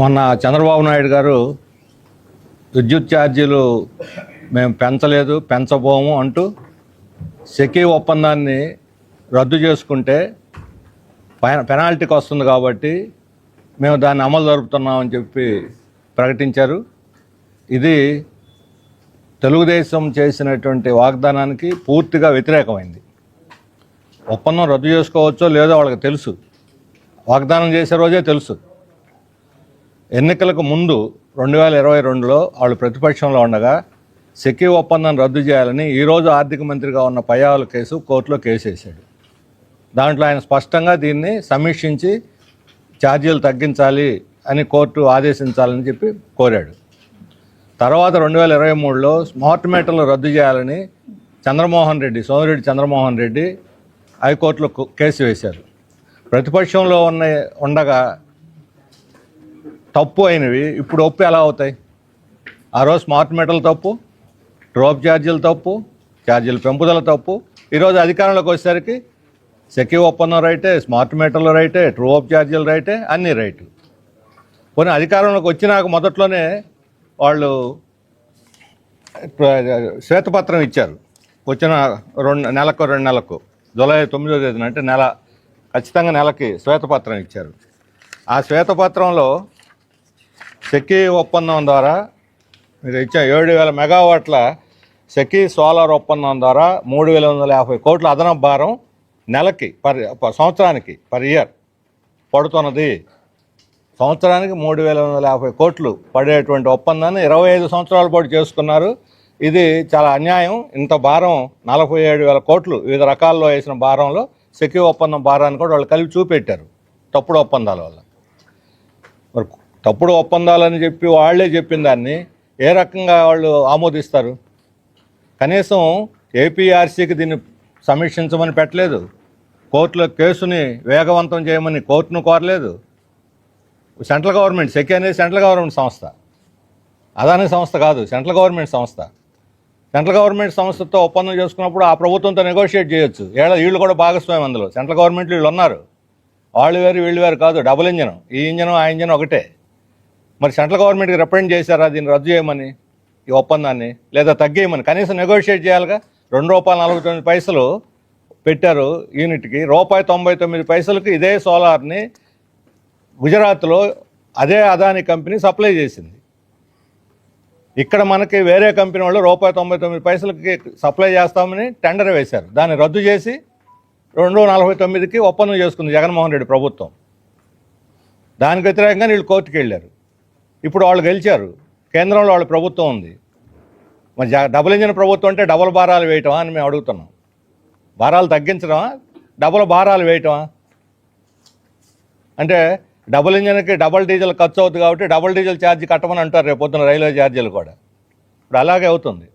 మొన్న చంద్రబాబు నాయుడు గారు విద్యుత్ ఛార్జీలు మేము పెంచలేదు పెంచబోము అంటూ సెకీ ఒప్పందాన్ని రద్దు చేసుకుంటే పెనాల్టీకి వస్తుంది కాబట్టి మేము దాన్ని అమలు జరుపుతున్నామని చెప్పి ప్రకటించారు. ఇది తెలుగుదేశం చేసినటువంటి వాగ్దానానికి పూర్తిగా వ్యతిరేకమైంది. ఒప్పందం రద్దు చేసుకోవచ్చో లేదో వాళ్ళకి తెలుసు. వాగ్దానం చేసే రోజే తెలుసు. ఎన్నికలకు ముందు రెండు వేల ఇరవై రెండులో వాళ్ళు ప్రతిపక్షంలో ఉండగా సెక్యూ ఒప్పందం రద్దు చేయాలని ఈరోజు ఆర్థిక మంత్రిగా ఉన్న పయ్యావుల కేసు కోర్టులో కేసు వేశాడు. దాంట్లో ఆయన స్పష్టంగా దీన్ని సమీక్షించి ఛార్జీలు తగ్గించాలి అని కోర్టు ఆదేశించాలని చెప్పి కోరాడు. తర్వాత రెండు వేల ఇరవై మూడులో స్మార్ట్ మీటర్లు రద్దు చేయాలని చంద్రమోహన్ రెడ్డి సోమిరెడ్డి చంద్రమోహన్ రెడ్డి హైకోర్టులో కేసు వేశారు. ప్రతిపక్షంలో ఉన్న ఉండగా తప్పు అయినవి ఇప్పుడు ఒప్పు ఎలా అవుతాయి? ఆ రోజు స్మార్ట్ మీటర్లు తప్పు డ్రాప్ ఛార్జీలు తప్పు ఛార్జీల పెంపుదల తప్పు. ఈరోజు అధికారంలోకి వచ్చేసరికి సెక్యూ ఒప్పందం రైటే స్మార్ట్ మీటర్లు రైటే ట్రూ ఛార్జీలు రైటే అన్నీ రైటు పోనీ అధికారంలోకి వచ్చినాక మొదట్లోనే వాళ్ళు శ్వేతపత్రం ఇచ్చారు. వచ్చిన రెండు నెలకు రెండు నెలలకు జూలై తొమ్మిదో తేదీన అంటే నెల ఖచ్చితంగా నెలకి శ్వేతపత్రం ఇచ్చారు. ఆ శ్వేతపత్రంలో సెకీ ఒప్పందం ద్వారా మీరు ఇచ్చే ఏడు వేల మెగావాట్ల సెకీ సోలార్ ఒప్పందం ద్వారా మూడు వేల వందల యాభై కోట్ల అదనపు భారం నెలకి పర్ సంవత్సరానికి పర్ ఇయర్ పడుతున్నది. సంవత్సరానికి మూడు వేల వందల యాభై కోట్లు పడేటువంటి ఒప్పందాన్ని ఇరవై ఐదు సంవత్సరాల పాటు చేసుకున్నారు. ఇది చాలా అన్యాయం. ఇంత భారం నలభై ఏడు వేల కోట్లు వివిధ రకాల్లో వేసిన భారంలో సెక్యూ ఒప్పందం భారాన్ని కూడా వాళ్ళు కలిపి చూపెట్టారు తప్పుడు ఒప్పందాల వల్ల. మరి తప్పుడు ఒప్పందాలని చెప్పి వాళ్ళే చెప్పిన దాన్ని ఏ రకంగా వాళ్ళు ఆమోదిస్తారు? కనీసం ఏపీఆర్సీకి దీన్ని సమీక్షించమని పెట్టలేదు. కోర్టులో కేసుని వేగవంతం చేయమని కోర్టును కోరలేదు. సెంట్రల్ గవర్నమెంట్ సెకి అనేది సెంట్రల్ గవర్నమెంట్ సంస్థ. అదాని సంస్థ కాదు సెంట్రల్ గవర్నమెంట్ సంస్థ. సెంట్రల్ గవర్నమెంట్ సంస్థతో ఒప్పందం చేసుకున్నప్పుడు ఆ ప్రభుత్వంతో నెగోషియేట్ చేయొచ్చు. ఏళ్ళ వీళ్ళు కూడా భాగస్వామ్యం అందులో. సెంట్రల్ గవర్నమెంట్ వీళ్ళు ఉన్నారు. వాళ్ళు వేరు వీళ్ళు వేరు కాదు. Double engine. ఈ ఇంజన్ ఆ ఇంజన్ ఒకటే. మరి సెంట్రల్ గవర్నమెంట్కి రిప్రజెంట్ చేశారా? దీన్ని రద్దు చేయమని ఈ ఒప్పందాన్ని లేదా తగ్గేయమని? కనీసం నెగోషియేట్ చేయాలిగా? రెండు రూపాయల నలభై తొమ్మిది పైసలు పెట్టారు యూనిట్కి. రూపాయి తొంభై తొమ్మిది పైసలకి ఇదే సోలార్ని గుజరాత్లో అదే అదాని కంపెనీ సప్లై చేసింది. ఇక్కడ మనకి వేరే కంపెనీ వాళ్ళు రూపాయి తొంభై తొమ్మిది పైసలకి సప్లై చేస్తామని టెండర్ వేశారు. దాన్ని రద్దు చేసి రెండు నలభై తొమ్మిదికి ఒప్పందం చేసుకుంది జగన్మోహన్ రెడ్డి ప్రభుత్వం. దానికి వ్యతిరేకంగా వీళ్ళు కోర్టుకు వెళ్ళారు ఇప్పుడు వాళ్ళు గెలిచారు. కేంద్రంలో వాళ్ళ ప్రభుత్వం ఉంది. మరి డబుల్ ఇంజిన్ ప్రభుత్వం అంటే డబుల్ భారాలు వేయటమా అని మేము అడుగుతున్నాం. భారాలు తగ్గించడమా? డబుల్ భారాలు వేయటమా? అంటే డబుల్ ఇంజన్కి డబుల్ డీజిల్ ఖర్చు అవుతుంది కాబట్టి డబుల్ డీజిల్ ఛార్జ్ కట్టమని అంటారు రేపు పొద్దున రైల్వే ఛార్జీలు కూడా. ఇప్పుడు అలాగే అవుతుంది.